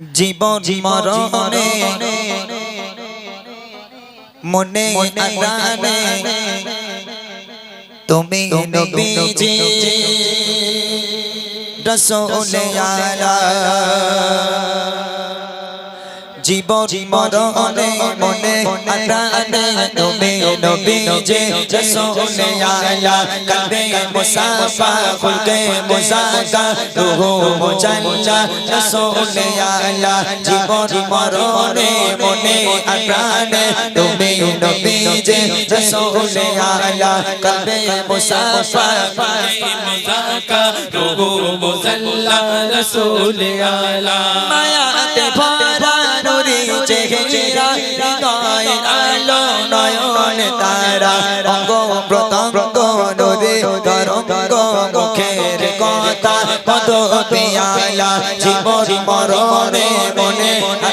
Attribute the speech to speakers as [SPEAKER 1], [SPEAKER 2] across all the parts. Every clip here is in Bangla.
[SPEAKER 1] জীবন মরণে মনে আরানে তুমি নবীজি রসুলে আলা জীবন মরণে মনে আরানে তুমি নবীজি রসুলে আলা কলবে মুসাফা খুলকে মুসাকা রুহু মুজাল্লা রসুলে আলা জীবন মরণে মনে আরানে তুমি নবীজি রসুলে আলা কলবে মুসাফা
[SPEAKER 2] মুজাকা রুহু মুজাল্লা রসুল
[SPEAKER 1] মায়াতে ভরা নুরি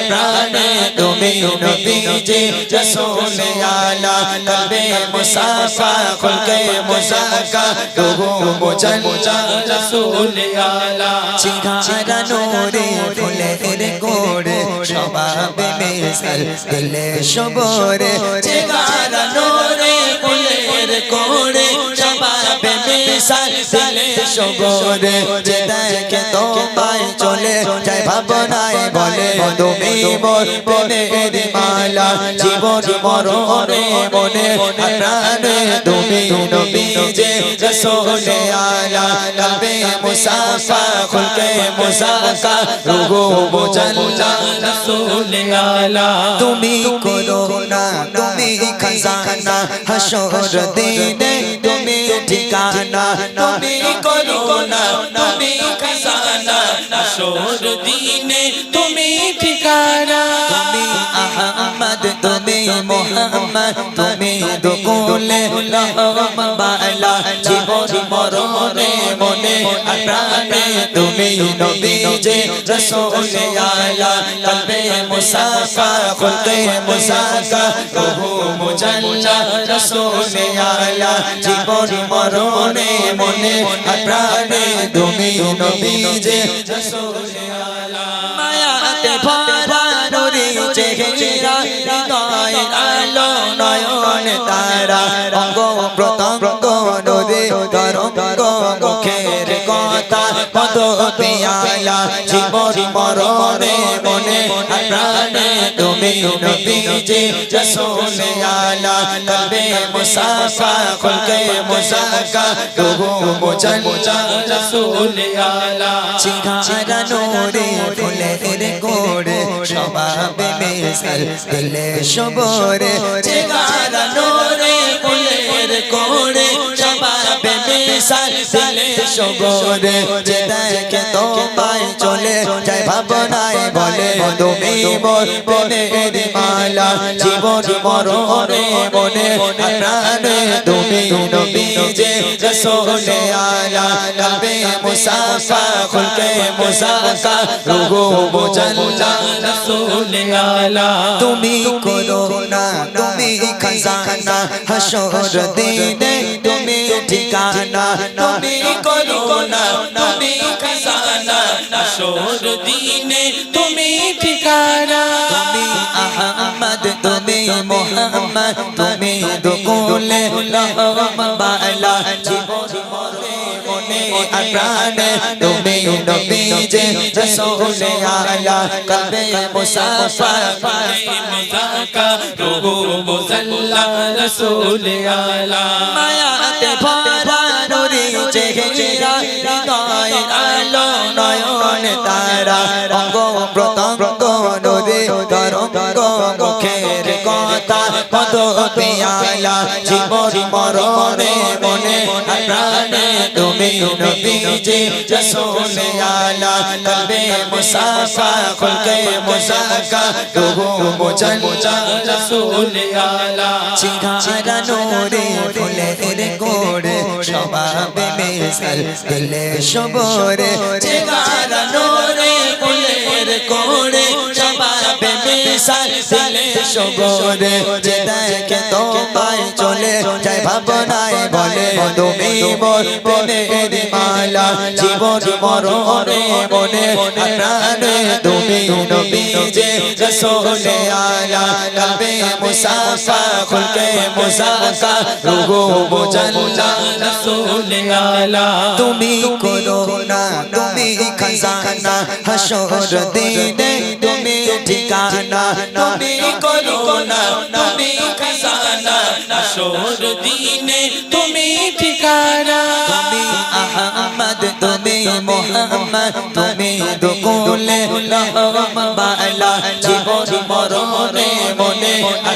[SPEAKER 1] প্রাণে তুমি নবীজি রসুলে আলা কলবে মুসাফা খুলকে মুসাকা রুহু মুজাল্লা
[SPEAKER 2] রসুল আলা
[SPEAKER 1] চিহারা নোরে ফুলের গোড়ে সবাবে মেসাল দিলে সবরে চিহারা নোরে মেসাল দিলে সবরে যে দেখে তোমায় চলে যায় ভাবনায় বলে, তুমি মোর প্রেমের মালা, জীবন মরণে মনে প্রাণে তুমি নবীজে রসোলে আলা কলবে মুসাফা, খুলকে মুসাকা রুহু মুজাল্লা
[SPEAKER 2] রসুল আলা।
[SPEAKER 1] তুমি করোনা তুমি খাজানা, হাসর দিনে ঠিকানা, তুমি করোনা,
[SPEAKER 2] তুমি খাজানা আসর দিনে তুমি ঠিকানা।
[SPEAKER 1] তুমি আহমদ, তুমি মোহাম্মদ, তুমি দুকুলে বালা জীবন মরণে মনে প্রাণে তুমি নবীজে রসুলে আলা, কলবে মুসাফা খুলকে মুসাকা রুহু মুজাল্লা, রসুলে আলা। জীবন মরণে মনে প্রাণে তুমি নবীজে রসুলে আলা। হৃদয় আলো নয়ন তারা। পদ পিয়ালা জীবন মরণে মনে প্রাণে, তুমি নবীজি, রসুলে আলা কলবে মুসাফা, খুলকে মুসাকা রুহু মুজাল্লা
[SPEAKER 2] রসুল
[SPEAKER 1] চিহারা নোরে ফুলের গোড়ে স্বভাবে মেসাল দিলে সবরে চিহারা নোরে সবরে যে দেখে তোমায় চলে যায় ভাবনায় বলে, তুমি মোর প্রেমের মালা, জীবন মরণে মনে প্রাণে তুমি নবীজে রসুলে আলা কলবে মুসাফা, খুলকে মুসাকা রুহু মুজাল্লা
[SPEAKER 2] রসুল আলা।
[SPEAKER 1] তুমি করোনা তুমি খাজানা, হাসর দিনে তুমি ঠিকানা, তুমি
[SPEAKER 2] খাজানা আসর দিনে তুমি ঠিকানা।
[SPEAKER 1] তুমি আহমদ তুমি মোহাম্মদ তুমি দুকুলে বালা জীবন প্রাণে তুমি নবীজে রসুলে আলা। কলবে মুসাফা
[SPEAKER 2] মুজাকা রুহু মুজাল্লা রসুল আলা।
[SPEAKER 1] মায়াতে ভরা অঙ্গ প্রত্যঙ্গ নদী তরঙ্গ মুখের কথা পদ পিয়ালা জীবন মরণে মনে প্রাণে তুমি নবীজি রসুলে আলা কলবে মুসাফা, খুলকে মুসাকা মেসাল দিলে সবরে ফুলের গোড়ে দিলে সবরে যে দেখে তোমায় চলে যায় ভাবনায় বলে, তুমি মোর প্রেমের মালা, জীবন মরণে মনে প্রাণে তুমি নবী যে রসোলে আলা কলবে মুসাফা, খুলকে মুসাফা, রুহু মুজাল্লা,
[SPEAKER 2] রসুল আলা।
[SPEAKER 1] তুমি করোনা তুমি খাজানা, হাসর দিনে ঠিকানা, তুমি করোনা
[SPEAKER 2] তুমি খাজানা আসর দিনে তুমি ঠিকানা।
[SPEAKER 1] তুমি আহমদ, তুমি মোহাম্মদ, তুমি দুকুলে বালা জীবন মরণে মনে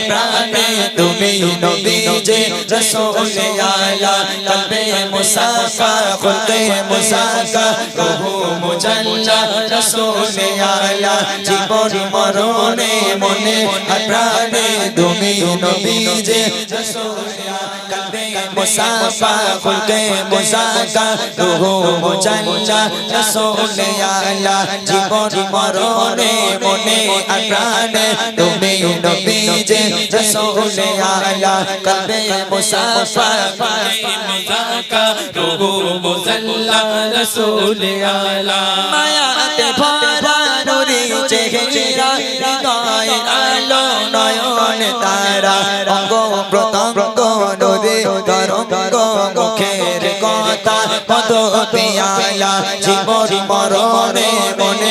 [SPEAKER 1] প্রাণে তুমি নবী যে রসুল আলা, কলবে মুসাফা খুলকে মুসাফা, রুহু মুজাল্লা, রসুল আলা। জীবন মরণে মনে প্রাণে তুমি নবী যে রসুল কলবে মুসাফা খুলকে মুসাফা, রুহু মুজাল্লা, রসুল আলা। জীবন মরণে মনে প্রাণে তুমি নবী যে রসুল আলা কলবে মুসাফা
[SPEAKER 2] মুজাকা রুহু মুজাল্লা রসুল আলা
[SPEAKER 1] মায়াতে ভরা নুরি চেহারা হৃদয় আলো নয়ন তারা অঙ্গ প্রত্যঙ্গ নদী তরঙ্গ মুখের কথা পদ পিয়ালা জীবন মরণে মনে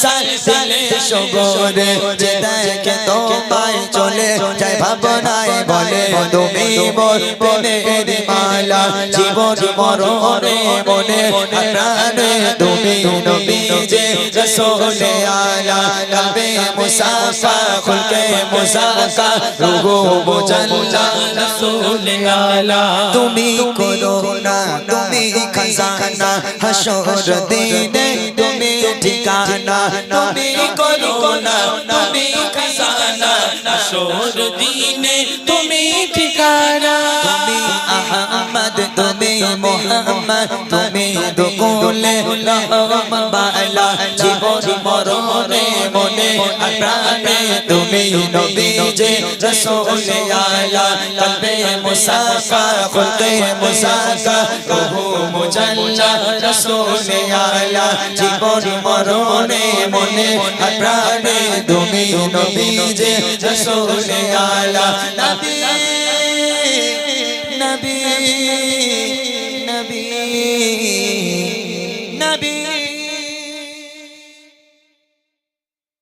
[SPEAKER 1] মেসাল দিলে সবরে যে দেখে তোমায় চলে যায় ভাবনায় বলে, তুমি মোর প্রেমের মালা, জীবন মরণে মনে প্রাণে তুমি নবী যে রসোলে আলা কলবে মুসাফা, খুলকে মুসাফা, রুহু মুজাল্লা,
[SPEAKER 2] রসুল আলা।
[SPEAKER 1] তুমি করোনা, তুমি খাজানা, হাসর দিনে ঠিকানা তুমি করোনা
[SPEAKER 2] তুমি খাজানা আসর দিনে তুমি
[SPEAKER 1] মোহাম্মদ, তুমি দুকুলে বালা, জীবন মরণে মনে প্রাণে তুমি নবী যে রসুল আলা, কলবে মুসাফা খুলকে মুসাফা, রুহু মুজাল্লা রসুল আলা, জীবন মরণে মনে প্রাণে তুমি নবী যে রসুল আলা, নবী নবী নবী।